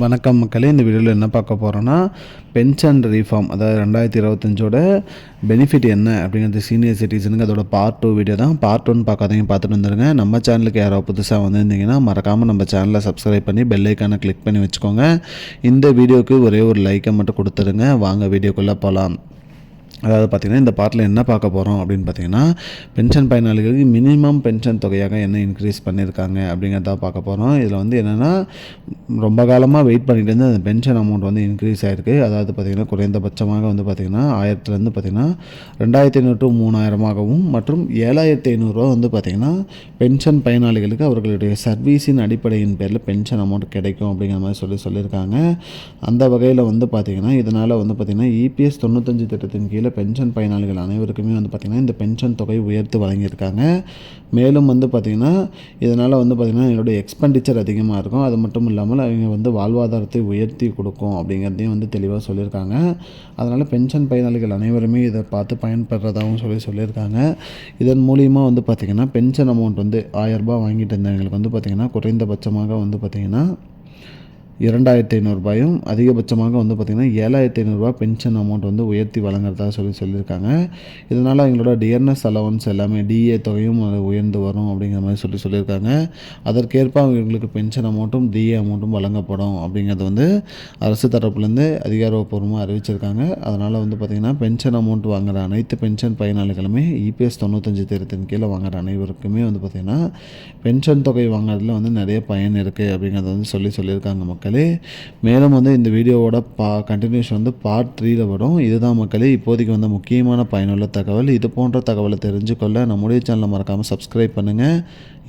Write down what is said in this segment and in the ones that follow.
வணக்கம் மக்களே இந்த வீடியோவில் என்ன பார்க்க போகிறோன்னா பென்ஷன் ரீஃபார்ம் அதாவது ரெண்டாயிரத்தி இருபத்தஞ்சோட பெனிஃபிட் என்ன அப்படிங்கிறது சீனியர் சிட்டிசனுக்கு அதோட பார்ட் டூ வீடியோ தான். பார்ட் ஒன் பார்க்காதீங்க பார்த்துட்டு வந்துருங்க. நம்ம சேனலுக்கு யாரோ புதுசாக வந்திருந்தீங்கன்னா மறக்காமல் நம்ம சேனலை சப்ஸ்கிரைப் பண்ணி பெல்லைக்கான கிளிக் பண்ணி வச்சுக்கோங்க. இந்த வீடியோவுக்கு ஒரே ஒரு லைக்கை மட்டும் கொடுத்துருங்க வாங்க வீடியோக்குள்ளே போகலாம் அதாவது பார்த்திங்கன்னா இந்த பாட்டில் என்ன பார்க்க போகிறோம் அப்படின்னு பார்த்தீங்கன்னா பென்ஷன் பயனாளிகளுக்கு மினிமம் பென்ஷன் தொகையாக என்ன இன்க்ரீஸ் பண்ணியிருக்காங்க அப்படிங்கிறத பார்க்க போகிறோம் இதில் வந்து என்னென்னா ரொம்ப காலமாக வெயிட் பண்ணிட்டு இருந்து அந்த பென்ஷன் அமௌண்ட் வந்து இன்க்ரீஸ் ஆகிருக்கு அதாவது பார்த்திங்கன்னா குறைந்தபட்சமாக வந்து பார்த்திங்கன்னா ஆயிரத்துலேருந்து பார்த்திங்கன்னா ரெண்டாயிரத்தி ஐநூறு டு மூணாயிரமாகவும் மற்றும் ஏழாயிரத்தி ஐநூறுரூவா வந்து பார்த்திங்கன்னா பென்ஷன் பயனாளிகளுக்கு அவர்களுடைய சர்வீஸின் அடிப்படையின் பேரில் பென்ஷன் அமௌண்ட் கிடைக்கும் அப்படிங்கிற மாதிரி சொல்லி சொல்லியிருக்காங்க. அந்த வகையில் வந்து பார்த்திங்கன்னா இதனால் வந்து பார்த்திங்கன்னா இபிஎஸ் தொண்ணூத்தஞ்சு திட்டத்தின் கீழே பென்ஷன் பயனாளிகள் அனைவருக்குமே வந்து பார்த்திங்கன்னா இந்த பென்ஷன் தொகை உயர்த்து வழங்கியிருக்காங்க. மேலும் வந்து பார்த்திங்கன்னா இதனால் வந்து பார்த்திங்கன்னா என்னுடைய எக்ஸ்பெண்டிச்சர் அதிகமாக இருக்கும். அது மட்டும் இல்லாமல் அவங்க வந்து வாழ்வாதாரத்தை உயர்த்தி கொடுக்கும் அப்படிங்கிறதையும் வந்து தெளிவாக சொல்லியிருக்காங்க. அதனால் பென்ஷன் பயனாளிகள் அனைவருமே இதை பார்த்து பயன்பெறதாகவும் சொல்லி சொல்லியிருக்காங்க. இதன் மூலியமாக வந்து பார்த்திங்கன்னா பென்ஷன் அமௌண்ட் வந்து ஆயரரூபா வாங்கிட்டு இருந்தவங்களுக்கு வந்து பார்த்திங்கன்னா குறைந்தபட்சமாக வந்து பார்த்திங்கன்னா இரண்டாயிரத்தி ஐநூறுரூபாயும் அதிகபட்சமாக வந்து பார்த்திங்கன்னா ஏழாயிரத்தி ஐநூறுரூவா பென்ஷன் அமௌண்ட் வந்து உயர்த்தி வழங்குறதா சொல்லி சொல்லியிருக்காங்க. இதனால் எங்களோட டியர்னஸ் அலவன்ஸ் எல்லாமே டிஏ தொகையும் அது உயர்ந்து வரும் அப்படிங்கிற மாதிரி சொல்லி சொல்லியிருக்காங்க. அதற்கேற்ப அவங்களுக்கு பென்ஷன் அமௌண்ட்டும் டிஏ அமௌண்ட்டும் வழங்கப்படும் அப்படிங்கிறது வந்து அரசு தரப்புலேருந்து அதிகாரப்பூர்வமாக அறிவிச்சிருக்காங்க. அதனால் வந்து பார்த்திங்கன்னா பென்ஷன் அமௌண்ட் வாங்குகிற அனைத்து பென்ஷன் பயனாளிகளுமே இபிஎஸ் தொண்ணூத்தஞ்சு திட்டத்தின் கீழே வாங்குகிற அனைவருக்குமே வந்து பார்த்திங்கன்னா பென்ஷன் தொகை வாங்குறதுல வந்து நிறைய பயன் இருக்குது அப்படிங்கிறத வந்து சொல்லி சொல்லியிருக்காங்க மக்கள். மேலும் வந்து இந்த வீடியோவோட பா கண்டினியூஷன் வந்து பார்ட் த்ரீல வரும். இதுதான் மக்களே இப்போதைக்கு வந்து முக்கியமான பயனுள்ள தகவல். இது போன்ற தகவலை தெரிஞ்சுக்கொள்ள நம்முடைய சேனலை மறக்காமல் சப்ஸ்கிரைப் பண்ணுங்கள்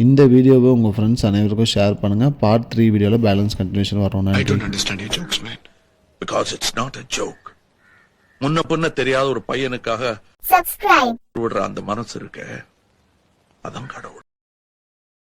இந்த வீடியோவை உங்கள் ஃப்ரெண்ட்ஸ் அனைவருக்கும் ஷேர் பண்ணுங்கள் பார்ட் த்ரீ வீடியோவில் பேலன்ஸ் கண்டினியூஷன் வரும். முன்ன பின்ன தெரியாத ஒரு பையனுக்காக subscribe. விடுற அந்த மனசு இருக்க. அதான் கடவுள்.